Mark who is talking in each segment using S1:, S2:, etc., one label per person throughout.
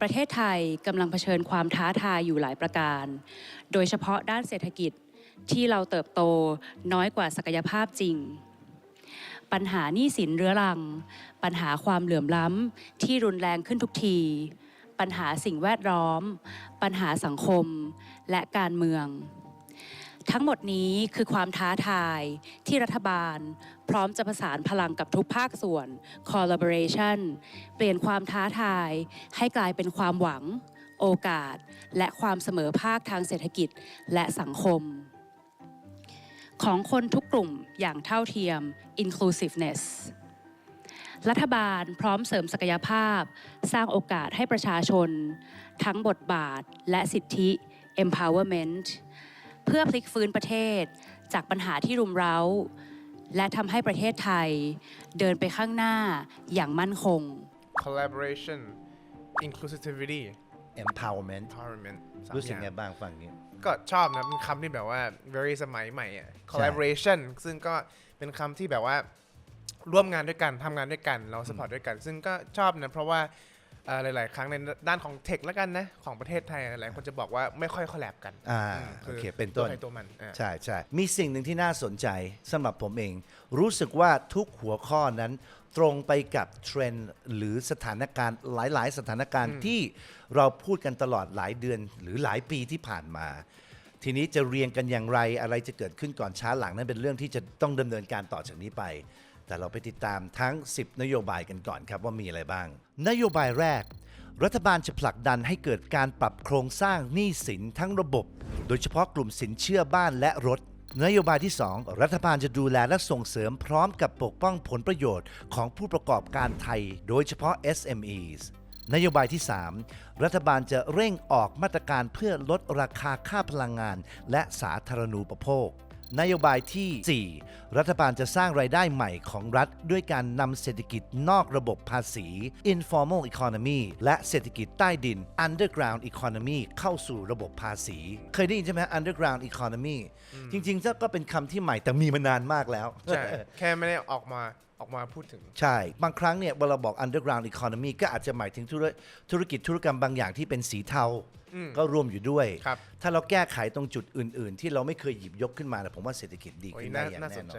S1: ประเทศไทยกำลังเผชิญความท้าทายอยู่หลายประการ โดยเฉพาะด้านเศรษฐกิจที่เราเติบโตน้อยกว่าศักยภาพจริง ปัญหาหนี้สินเรื้อรัง ปัญหาความเหลื่อมล้ำที่รุนแรงขึ้นทุกที ปัญหาสิ่งแวดล้อม ปัญหาสังคม และการเมือง ทั้งหมดนี้คือความท้าทายที่รัฐบาล พร้อมจะประสานพลังกับทุกภาคส่วน collaboration เปลี่ยนความท้าทายให้กลายเป็นความหวัง โอกาส และความเสมอภาคทางเศรษฐกิจและสังคม ของคนทุกกลุ่มอย่างเท่าเทียม inclusiveness รัฐบาลพร้อมเสริมศักยภาพ สร้างโอกาสให้ประชาชน ทั้งบทบาทและสิทธิ empowerment เพื่อพลิกฟื้นประเทศจากปัญหาที่รุมเร้า และทำให้ประเทศไทย เดินไปข้างหน้าอย่างมั่นคง
S2: collaboration inclusivity
S3: empowerment
S2: empowerment สาม
S3: รู้สึก
S2: อย่า
S3: ไงบ้างฟังนี้
S2: ก็ชอบนะเป็นคำที่แบบว่า very สมัยใหม่อะ collaboration ซึ่งก็เป็นคำที่แบบว่าร่วมงานด้วยกันทำงานด้วยกันเรา support ด้วยกัน ซึ่งก็ชอบนะ เพราะว่าเอ่อ หลาย ๆ ครั้งในด้านของเทคแล้วกันนะ ของประเทศไทยหลายคนจะบอกว่าไม่ค่อย collab กัน
S3: อ่า
S2: ม
S3: โอเคเป็นต้น
S2: วใครตัวมันอ่า
S3: ใช่ใช่มีสิ่งหนึ่งที่น่าสนใจสำหรับผมเอง รู้สึกว่าทุกหัวข้อนั้นตรงไปกับเทรนด์หรือสถานการณ์หลาย ๆ สถานการณ์ที่เราพูดกันตลอดหลายเดือนหรือหลายปีที่ผ่านมา ทีนี้จะเรียงกันอย่างไรอะไรจะเกิดขึ้นก่อนช้าหลังนั้นเป็นเรื่องที่จะต้องดำเนินการต่อจากนี้ไป แต่เราไปติดตามทั้ง 10 นโยบายกันก่อนครับว่ามีอะไรบ้าง นโยบายแรก รัฐบาลจะผลักดันให้เกิดการปรับโครงสร้างหนี้สินทั้งระบบ โดยเฉพาะกลุ่มสินเชื่อบ้านและรถนโยบายที่ 2 รัฐบาลจะดูแลและส่งเสริมพร้อมกับปกป้องผลประโยชน์ของผู้ประกอบการไทย โดยเฉพาะ SMEs นโยบายที่ 3 รัฐบาลจะเร่งออกมาตรการเพื่อลดราคาค่าพลังงาน และสาธารณูปโภค นโยบายที่ 4 รัฐบาลจะสร้างรายได้ใหม่ของรัฐ ด้วยการนำเศรษฐกิจนอกระบบภาษี informal economy และเศรษฐกิจใต้ดิน underground economy เข้าสู่ระบบภาษี เคยได้ยินใช่ไหม underground economy จริงๆก็เป็นคำที่ใหม่แต่มีมานานมากแล้ว
S2: ใช่แค่ไม่ได้ออกมา ออกมาพูดถึง
S3: ใช่ บางครั้งเนี่ยเวลาบอก underground economy ก็อาจจะหมายถึงธุรธุรกิจธุรกรรมบางอย่างที่เป็นสีเทาก็รวมอยู่ด้วย
S2: ครับ
S3: ถ้าเราแก้ไขตรงจุดอื่น ๆ ที่เราไม่เคยหยิบยกขึ้นมานะผมว่าเศรษฐกิจดี
S2: โอ้ย
S3: ขึ้นได้
S2: น่า
S3: อย่าง
S2: น่า
S3: แน่
S2: สน
S3: นอ
S2: ใจ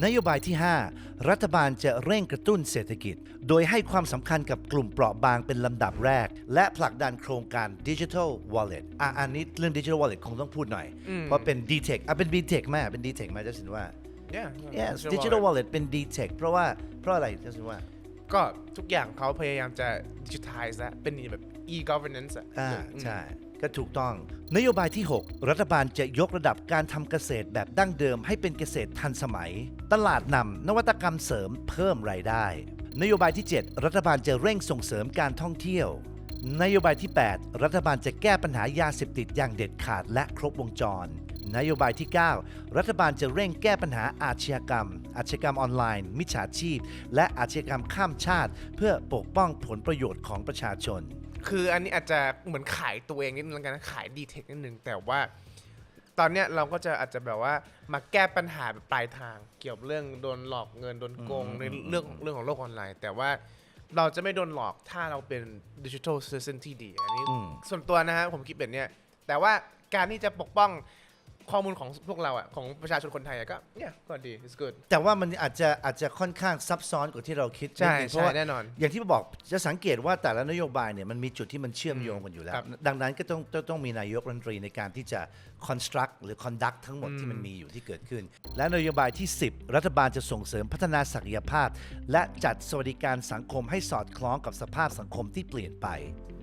S3: น นโยบายที่ 5 รัฐบาลจะเร่งกระตุ้นเศรษฐกิจ โดยให้ความสำคัญกับกลุ่มเปราะบางเป็นลำดับแรก และผลักดันโครงการ Digital Wallet อะอันนี้เรื่อง Digital Wallet คงต้องพูดหน่อย เพราะเป็น D-Tech อะเป็น D-Tech ไหมเป็น D-Tech ไหมเจ้าสินว่า
S2: yeah
S3: yes
S2: Digital
S3: Digital
S2: wallet
S3: Wallet เป็น D-Tech เพราะว่าเพราะอะไรเจ้าสินว่า
S2: ก็ทุกอย่างเขาพยายามจะ digitize แล้วเป็นแบบ e-governance อะ
S3: อ่า
S2: อืม
S3: ใช่ ก็ถูกต้อง นโยบายที่ 6 รัฐบาลจะยกระดับการทำเกษตรแบบดั้งเดิมให้เป็นเกษตรทันสมัย ตลาดนำนวัตกรรมเสริมเพิ่มรายได้ นโยบายที่ 7 รัฐบาลจะเร่งส่งเสริมการท่องเที่ยว นโยบายที่ 8 รัฐบาลจะแก้ปัญหายาเสพติดอย่างเด็ดขาดและครบวงจร นโยบายที่ 9 รัฐบาลจะเร่งแก้ปัญหาอาชญากรรม อาชญากรรมออนไลน์ มิจฉาชีพ และอาชญากรรมข้ามชาติ เพื่อปกป้องผลประโยชน์ของประชาชน
S2: คืออันนี้อาจจะเหมือนขายตัวเองนิดนึงแล้วกันนะขายดีเทคนิดนึงแต่ว่า ตอนเนี้ยเราก็จะอาจจะแบบว่ามาแก้ปัญหาแบบปลายทาง เกี่ยวกับเรื่องโดนหลอกเงินโดนโกงในเรื่องเรื่องของโลกออนไลน์ แต่ว่า เราจะไม่โดนหลอกถ้าเราเป็นดิจิทัลเซนที่ดี อันนี้
S3: อืม
S2: ส่วนตัวนะฮะผมคิดแบบเนี้ยแต่ว่าการที่จะปกป้อง ข้อมูลของพวกเราอะของประชาชนคนไทยอะก็เนี่ยก็ดี it's good
S3: แต่ว่ามันอาจจะอาจจะค่อนข้างซับซ้อนกว่าที่เราคิด
S2: ใช่
S3: นิดนึงเพราะว่า
S2: ใช่แน่นอน
S3: อย่างที่บอกจะสังเกตว่าแต่ละนโยบายเนี่ยมันมีจุดที่มันเชื่อมโยงกันอยู่แล้ว
S2: ครับ
S3: ดังนั้นก็ต้องต้องต้องมีนายกรัฐมนตรีในการที่จะ construct หรือ conduct ทั้งหมดที่มันมีอยู่ที่เกิดขึ้น และนโยบายที่ 10 รัฐบาลจะส่งเสริมพัฒนาศักยภาพ และจัดสวัสดิการสังคมให้สอดคล้องกับสภาพสังคมที่เปลี่ยนไป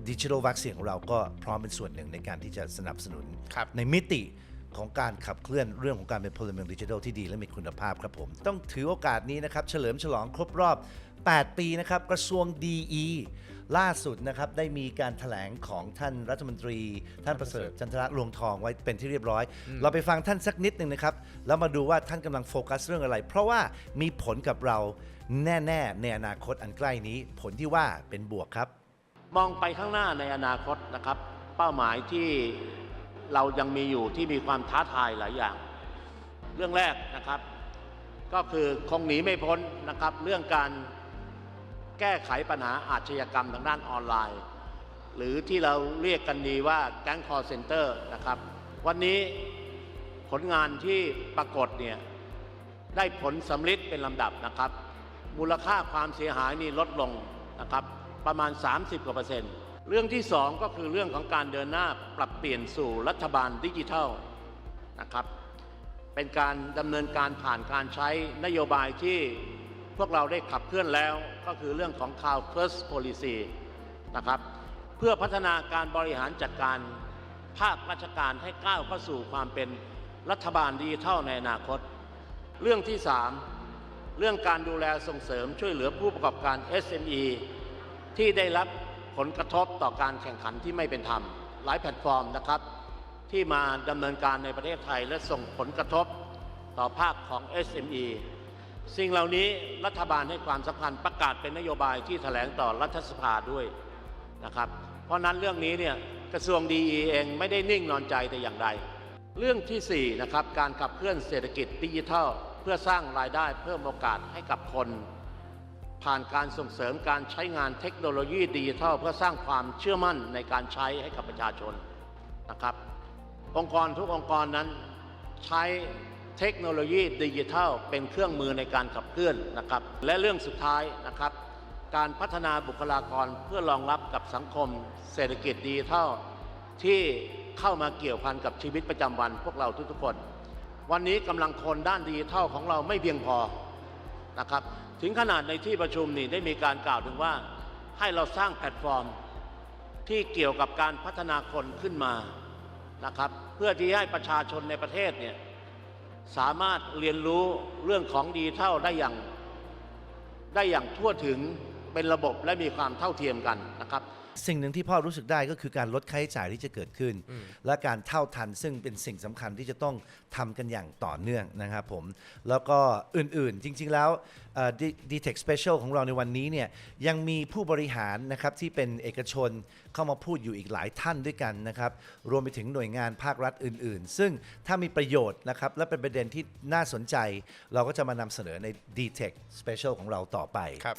S3: ดิจิทัลวัคซีนของเราก็พร้อมเป็นส่วนหนึ่งในการที่จะสนับสนุน
S2: ครับ
S3: ในมิติ ของการขับเคลื่อนเรื่องของการเป็นพลเมืองดิจิทัลที่ดีและมีคุณภาพครับผม ต้องถือโอกาสนี้นะครับ เฉลิมฉลองครบรอบ 8 ปีนะครับ กระทรวงดีล่าสุดนะครับ ได้มีการถแถลงของท่านรัฐมนตรี ท่านประเสริฐจันทระรวงทองไว้เป็นที่เรียบร้อย เราไปฟังท่านสักนิดหนึ่งนะครับ แล้วมาดูว่าท่านกำลังโฟกัสเรื่องอะไร เพราะว่ามีผลกับเราแน่ๆ ในอนาคตอันใกล้นี้ ผลที่ว่าเป็นบวกครับ
S4: มองไปข้างหน้าในอนาคตนะครับ เป้าหมายที่ เรายังมีอยู่ที่มีความท้าทายหลายอย่าง เรื่องแรกนะครับ ก็คือคงหนีไม่พ้นนะครับ เรื่องการแก้ไขปัญหาอาชญากรรมทางด้านออนไลน์ หรือที่เราเรียกกันดีว่าแก๊งคอร์เซนเตอร์นะครับ วันนี้ผลงานที่ปรากฏเนี่ยได้ผลสำลิดเป็นลำดับนะครับ มูลค่าความเสียหายนี่ลดลงนะครับประมาณ 30กว่าเปอร์เซ็นต์ เรื่องที่สองก็คือเรื่องของการเดินหน้าปรับเปลี่ยนสู่รัฐบาลดิจิทัลนะครับ เป็นการดำเนินการผ่านการใช้นโยบายที่พวกเราได้ขับเคลื่อนแล้วก็คือเรื่องของ Cloud First Policy นะครับ เพื่อพัฒนาการบริหารจัดการภาคราชการให้ก้าวเข้าสู่ความเป็นรัฐบาลดิจิทัลในอนาคต เรื่องที่ 3 เรื่องการดูแลส่งเสริมช่วยเหลือผู้ประกอบการ SME ที่ได้รับ ผลกระทบต่อการแข่งขันที่ไม่เป็นธรรม หลายแพลตฟอร์มนะครับ ที่มาดำเนินการในประเทศไทยและส่งผลกระทบต่อภาคของ SME สิ่งเหล่านี้รัฐบาลให้ความสำคัญประกาศเป็นนโยบายที่แถลงต่อรัฐสภาด้วยนะครับ เพราะนั้นเรื่องนี้เนี่ยกระทรวงดีเองไม่ได้นิ่งนอนใจแต่อย่างใด เรื่องที่4นะครับการขับเคลื่อนเศรษฐกิจดิจิทัล เพื่อสร้างรายได้เพิ่มโอกาสให้กับคน ผ่านการส่งเสริมการใช้งานเทคโนโลยีดิจิทัลเพื่อสร้างความเชื่อมั่นในการใช้ให้กับประชาชนนะครับ องค์กรทุกองค์กรนั้นใช้เทคโนโลยีดิจิทัลเป็นเครื่องมือในการขับเคลื่อนนะครับ และเรื่องสุดท้ายนะครับ การพัฒนาบุคลากรเพื่อรองรับกับสังคม เศรษฐกิจดิจิทัลที่เข้ามาเกี่ยวพันกับชีวิตประจำวันพวกเราทุกๆคน วันนี้กำลังคนด้านดิจิทัลของเราไม่เพียงพอ นะครับ ถึงขนาดในที่ประชุมนี่ได้มีการกล่าวถึงว่า ให้เราสร้างแพลตฟอร์ม ที่เกี่ยวกับการพัฒนาคนขึ้นมานะครับ เพื่อที่ให้ประชาชนในประเทศเนี่ยสามารถเรียนรู้เรื่องของดีเท่าได้อย่างได้อย่างทั่วถึงเป็นระบบและมีความเท่าเทียมกันนะครับ
S3: สิ่งหนึ่งที่พ่อรู้สึกได้ก็คือการลดค่าใช้จ่ายที่จะเกิดขึ้น และการเท่าทันซึ่งเป็นสิ่งสำคัญที่จะต้องทำกันอย่างต่อเนื่องนะครับผม แล้วก็อื่นๆ จริงๆแล้วดีเทคสเปเชียลของเราในวันนี้เนี่ยยังมีผู้บริหารนะครับที่เป็นเอกชนเข้ามาพูดอยู่อีกหลายท่านด้วยกันนะครับ รวมไปถึงหน่วยงานภาครัฐอื่นๆ ซึ่งถ้ามีประโยชน์นะครับและเป็นประเด็นที่น่าสนใจ เราก็จะมานำเสนอใน d t e c h Special ของเราต่อไป
S2: ครับ